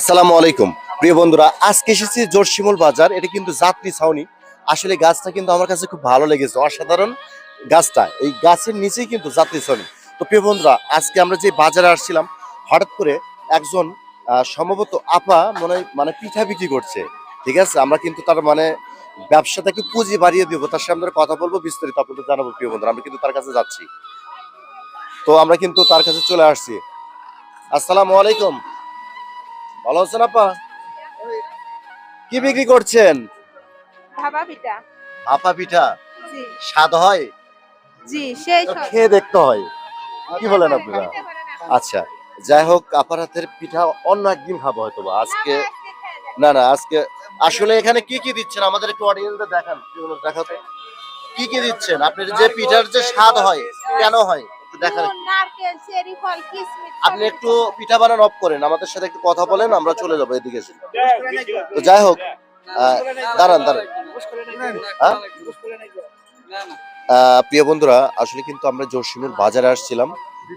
আসসালামু আলাইকুম। প্রিয় বন্ধুরা, আজকে এসেছি জোরশিমুল বাজার। এটা কিন্তু যাত্রী ছাউনি। আসলে গাছটা কিন্তু আমার কাছে খুব ভালো লেগেছে, অসাধারণ গাছটা। এই গাছের নিচেই কিন্তু যাত্রী ছাউনি। তো প্রিয় বন্ধুরা, আজকে আমরা যে বাজারে আসছিলাম, হঠাৎ করে একজন সম্ভবত আপা মনে মানে পিঠা বিক্রি করছে। ঠিক আছে? আমরা কিন্তু তার মানে ব্যবসাটাকে পুঁজি বাড়িয়ে দিব, তার সামনে কথা বলব, বিস্তারিত আপনাদের জানাব, প্রিয় বন্ধুরা। আমরা কিন্তু তার কাছে যাচ্ছি। তো আমরা কিন্তু তার কাছে চলে আসছি। আসসালামু আলাইকুম। ভালো আছেন আপা? কি বিক্রি করছেন? ভাবা পিঠা। আপা পিঠা? জি। স্বাদ হয়? জি সেই খেয়ে দেখতে হয়। কি বলেন আপনারা? আচ্ছা যাই হোক আপার হাতের পিঠা অন্য একদিন খাব হয়তো আজকে না না আজকে আসলে এখানে কি কি দিচ্ছেন? আমাদের একটু অডিয়েন্সদের দেখান দেখাতে। কি কি দিচ্ছেন? আপনার যে পিঠার যে স্বাদ হয় কেন হয়? আপনি একটু পিঠা বানানো অফ করেন আমাদের সাথে একটু কথা বলেন আমরা চলে যাব এদিকে তো যাই হোক দাঁড়ান দাঁড়ান। হ্যাঁ? আহ, প্রিয় বন্ধুরা আসলে কিন্তু আমরা জসিমুর বাজারে আসছিলাম।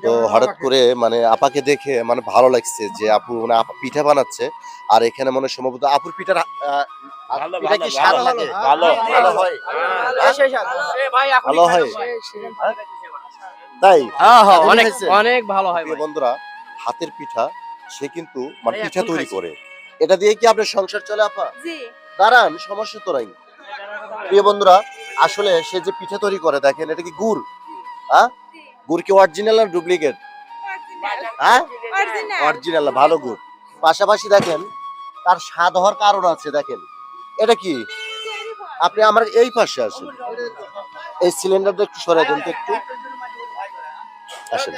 তো হঠাৎ করে মানে আপাকে দেখে মানে ভালো লাগছে যে আপু মানে আপা পিঠা বানাচ্ছে। আর এখানে মনে হয় সম্ভবত আপুর পিঠার পিঠা ভালো, স্বাদ ভালো, লাগে? ভালো। ভালো হয়। ভালো হয়। তাই? অনেক অনেক ভালো হয় বন্ধুরা হাতের পিঠা সে কিন্তু মানে পিঠা তৈরি করে। এটা দিয়ে কি আপনার সংসার চলে আপা? দাঁড়ান সমস্যা তো নাই। প্রিয় বন্ধুরা আসলে সে যে পিঠা তৈরি করে দেখেন এটা কি গুড়? হ্যাঁ? জি। গুড় কি অরিজিনাল না ডুপ্লিকেট হ্যাঁ? অরিজিনাল অরিজিনাল ভালো গুড়। পাশাপাশি দেখেন তার স্বাদ হওয়ার কারণ আছে দেখেন। এটা কি? আপনি আমার এই পাশে আসেন। এই সিলিন্ডারটা একটু সরাই দেন তো একটু। আসেন।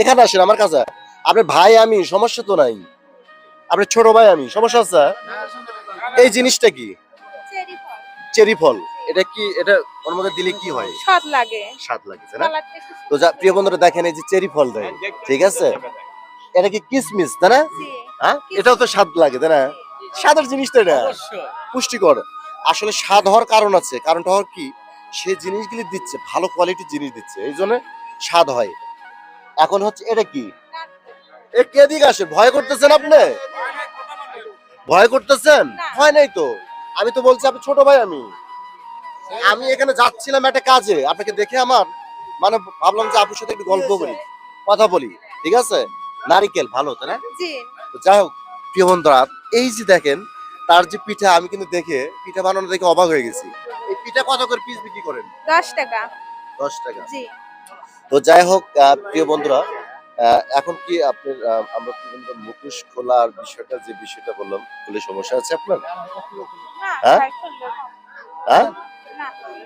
এখানে আসেন আমার কাছে। আপনার ভাই আমি সমস্যা তো নাই। আপনার ছোট ভাই আমি সমস্যা আছে? এই জিনিসটা কি? চেরি ফল। এটা কি এটা ওর মধ্যে দিলে কি হয়? স্বাদ লাগে। স্বাদ লাগে না? তো যা প্রিয় বন্ধুরা দেখেন এই যে চেরি ফল দেয় ঠিক আছে? এটা কি কিসমিস তাই না? হ্যাঁ? এটাও তো স্বাদ লাগে তাই না? স্বাদের জিনিস তো এটা। পুষ্টিকর। আসলে স্বাদ হওয়ার কারণ আছে। কারণটা হওয়ার কি? সে জিনিসগুলি দিচ্ছে ভালো কোয়ালিটির জিনিস দিচ্ছে। এই জন্য স্বাদ হয়। এখন হচ্ছে এটা কি? এ কে দিকে আসে? ভয় করতেছেন আপনি? ভয় করতেছেন? ভয় নাই তো। আমি তো বলছি আপনি ছোট ভাই আমি। আমি এখানে যাচ্ছিলাম একটা কাজে। আপনাকে দেখে আমার মানে ভাবলাম যে আপনার সাথে একটু গল্প করি কথা বলি। ঠিক আছে? নারিকেল ভালো তাই না? যাই হোক প্রিয় বন্ধুরা এই যে দেখেন তার যে পিঠা আমি কিন্তু দেখে পিঠা বানানো দেখে অবাক হয়ে গেছি। এই পিঠা কত করে পিস বিক্রি করেন? দশ টাকা। দশ টাকা। জি। তো যাই হোক প্রিয় বন্ধুরা এখন কি আপনার আমরা কি বলব, মুখোশ খোলার বিষয়টা যে বিষয়টা বললাম খুলে সমস্যা আছে আপনার? হ্যাঁ? হ্যাঁ?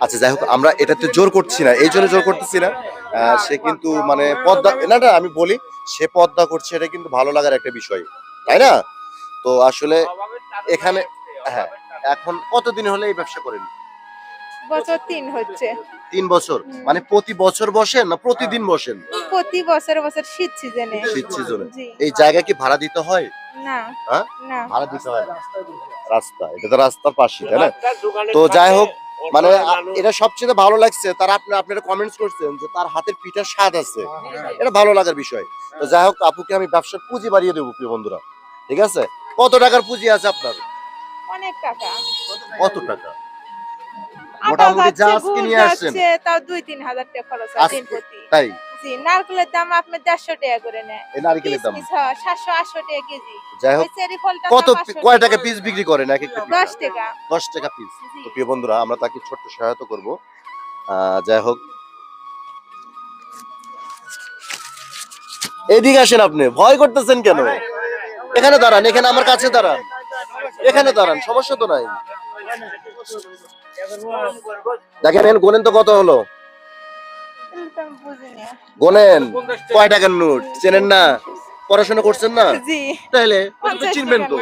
আচ্ছা যাই হোক আমরা এটাতে জোর করছি না এই জন্য জোর করতেছি না। সে কিন্তু মানে পদ্মা না না আমি বলি সে পদ্মা করছে এটা কিন্তু ভালো লাগার একটা বিষয় তাই না? তো আসলে এখানে হ্যাঁ এখন কতদিন হলে এই ব্যবসা করেন? বছর তিন হচ্ছে। তিন বছর? মানে প্রতি বছর বসেন না প্রতিদিন বসেন? প্রতি বছর বছর শীত সিজনে শীত সিজনে এই জায়গা কি ভাড়া দিতে হয়? না। হ্যাঁ? না। ভাড়া দিতে হয়। রাস্তা। এটা তো রাস্তার পাশে তাই না? তো যাই হোক, মানে এটা সবচেয়ে ভালো লাগছে। তারা আপনি আপনারা কমেন্টস করছেন যে তার হাতের পিঠার স্বাদ আছে। এটা ভালো লাগার বিষয়। তো যাই হোক আপুকে আমি ব্যবসার পুঁজি বাড়িয়ে দেবো প্রিয় বন্ধুরা। ঠিক আছে? কত টাকার পুঁজি আছে আপনার? অনেক টাকা। কত টাকা? মোটামুটি যা যাচ্ছে, আজকে নিয়ে আসছেন। তাও দুই তিন হাজার টাকা খরচ প্রতি তাই? জি নারকেলের দাম আপনার দেড়শো টাকা করে নেয়। নারিকেলের দাম? হয় সাতশো আটশো টাকা কেজি। যাই হোক কত কয় টাকা পিস বিক্রি করেন এক একটা দশ টাকা। দশ টাকা পিস তো প্রিয় বন্ধুরা আমরা তাকে ছোট্ট সহায়তা করব। যাই হোক। এদিকে আসেন আপনি। ভয় করতেছেন কেন? এখানে দাঁড়ান এখানে আমার কাছে দাঁড়ান। এখানে দাঁড়ান সমস্যা তো নাই। দেখেন এখানে গোনেন তো কত হলো। গোনেন কয় টাকার নোট? চেনেন না? পড়াশোনা করছেন না? তাহলে চিনবেন তো।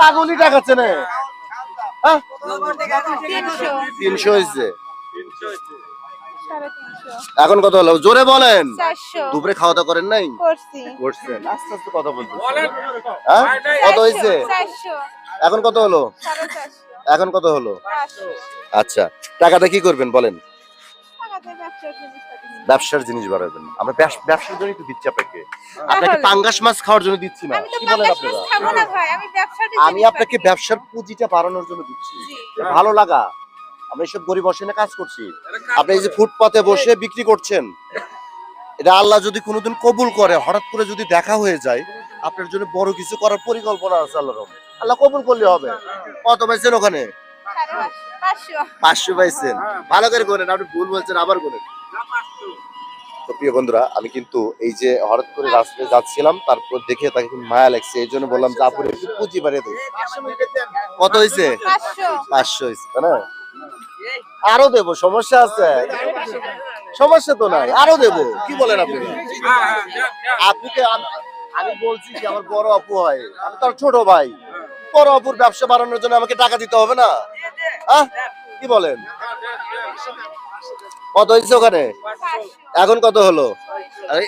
পাগলি টাকা চেনে। হ্যাঁ? তিনশো। হয়েছে এখন কত হলো? জোরে বলেন। দুপুরে খাওয়া দাওয়া করেন নাই? করছি। করছেন। আস্তে আস্তে কথা বলতেছেন। হ্যাঁ? কত হয়েছে এখন কত হলো? এখন কত হলো? আচ্ছা টাকাটা কি করবেন বলেন? ব্যবসার জিনিস বাড়াবেন আমরা ব্যবসার জন্য তো দিচ্ছি আপনাকে। আপনাকে পাঙ্গাস মাছ খাওয়ার জন্য দিচ্ছি না। আমি কি বলেন আপনারা? আমি আপনাকে ব্যবসার পুঁজিটা বাড়ানোর জন্য দিচ্ছি। ভালো লাগা। আমরা এইসব গরিব অসীনে কাজ করছি। আপনি এই যে ফুটপাতে বসে বিক্রি করছেন এটা আল্লাহ যদি কোনোদিন কবুল করে হঠাৎ করে যদি দেখা হয়ে যায় আপনার জন্য বড় কিছু করার পরিকল্পনা আছে আল্লাহ আল্লাহ কবুল করলে হবে। কত পাইছেন ওখানে? পাঁচশো। পাইছেন। ভালো করে করেন আপনি ভুল বলছেন আবার করেন তো প্রিয় বন্ধুরা আমি কিন্তু এই যে হঠাৎ করে রাস্তায় যাচ্ছিলাম তারপর দেখে তাকে মায়া লাগছে এই জন্য বললাম যে আপুরে একটু পুঁজি বাড়িয়ে কত হয়েছে পাঁচশো। হয়েছে তাই না? আরও দেবো সমস্যা আছে। সমস্যা তো নাই আরও দেবো। কি বলেন আপনি? আপুকে আম- আমি বলছি যে আমার বড় আপু হয় আমি তার ছোট ভাই। বড় আপুর ব্যবসা বাড়ানোর জন্য আমাকে টাকা দিতে হবে না? আহ কি বলেন? কত হয়েছে ওখানে? এখন কত হলো?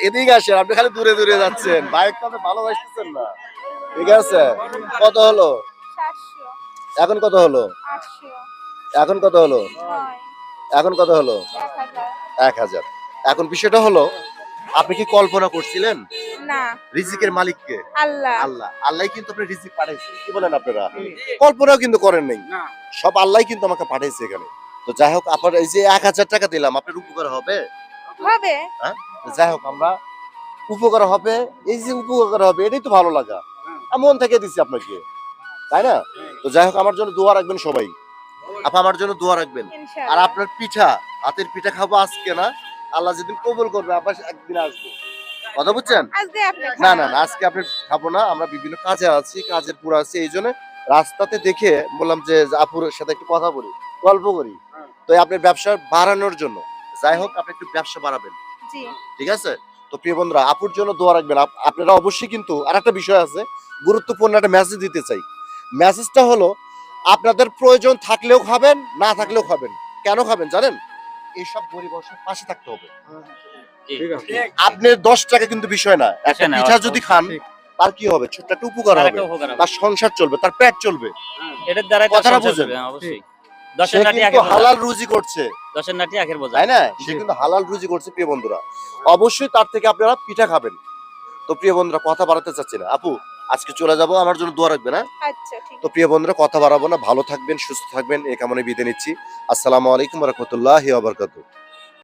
এদিকে আসেন আপনি খালি দূরে দূরে যাচ্ছেন। বাইক তো ভালোবাসতেছেন না। ঠিক আছে? কত হলো? এখন কত হলো? এখন কত হলো? এখন কত হলো? এক হাজার। এখন বিষয়টা হলো আপনি কি কল্পনা করছিলেন? না। রিজিকের মালিককে? আল্লাহ। আল্লাহ। আল্লাহ কিন্তু আপনি রিজিক পাঠাইছে। কি বলেন আপনারা? কল্পনাও কিন্তু করেন নাই। সব আল্লাহ কিন্তু আমাকে পাঠাইছে এখানে। তো যাই হোক আপনার এই যে এক হাজার টাকা দিলাম আপনার উপকার হবে? হবে। যাই হোক আমরা উপকার হবে এই যে উপকার হবে এটাই তো ভালো লাগা। আমি মন থেকে দিচ্ছি আপনাকে। তাই না? তো যাই হোক আমার জন্য দোয়া রাখবেন সবাই। আপা আমার জন্য দোয়া রাখবেন। আর আপনার পিঠা হাতের পিঠা খাব আজকে না? আল্লাহ যেদিন কবুল করবে আবার একদিন আসবে। কথা বুঝছেন? না না না আজকে আপনি খাব না আমরা বিভিন্ন কাজে আছি কাজের পুরো আছি এই জন্য রাস্তাতে দেখে বললাম যে আপুর সাথে একটু কথা বলি গল্প করি। তো আপনার ব্যবসা বাড়ানোর জন্য যাই হোক আপনি একটু ব্যবসা বাড়াবেন। ঠিক আছে? তো প্রিয় বন্ধুরা আপুর জন্য দোয়া রাখবেন। আপনারা অবশ্যই কিন্তু আর একটা বিষয় আছে গুরুত্বপূর্ণ একটা মেসেজ দিতে চাই। মেসেজটা হলো আপনাদের প্রয়োজন থাকলেও খাবেন না থাকলেও খাবেন। কেন খাবেন জানেন? এইসব গরিব পাশে থাকতে হবে। আপনার দশ টাকা কিন্তু বিষয় না। একটা পিঠা যদি খান তার কি হবে? ছোট্ট একটা উপকার হবে। তার সংসার চলবে তার পেট চলবে। এটার দ্বারাই তার কথাটা বুঝেন। সে কিন্তু হালাল রুজি করছে। নাটি আখের বোঝা। তাই না? সে কিন্তু হালাল রুজি করছে প্রিয় বন্ধুরা। অবশ্যই তার থেকে আপনারা পিঠা খাবেন। তো প্রিয় বন্ধুরা কথা বাড়াতে চাচ্ছি না। আপু আজকে চলে যাব আমার জন্য দোয়া রাখবে না আচ্ছা তো প্রিয় বন্ধুরা কথা বাড়াবো না। ভালো থাকবেন সুস্থ থাকবেন এ কামনে বিদে নিচ্ছি। আসসালামু আলাইকুম রহমতুল্লাহ বারকাতু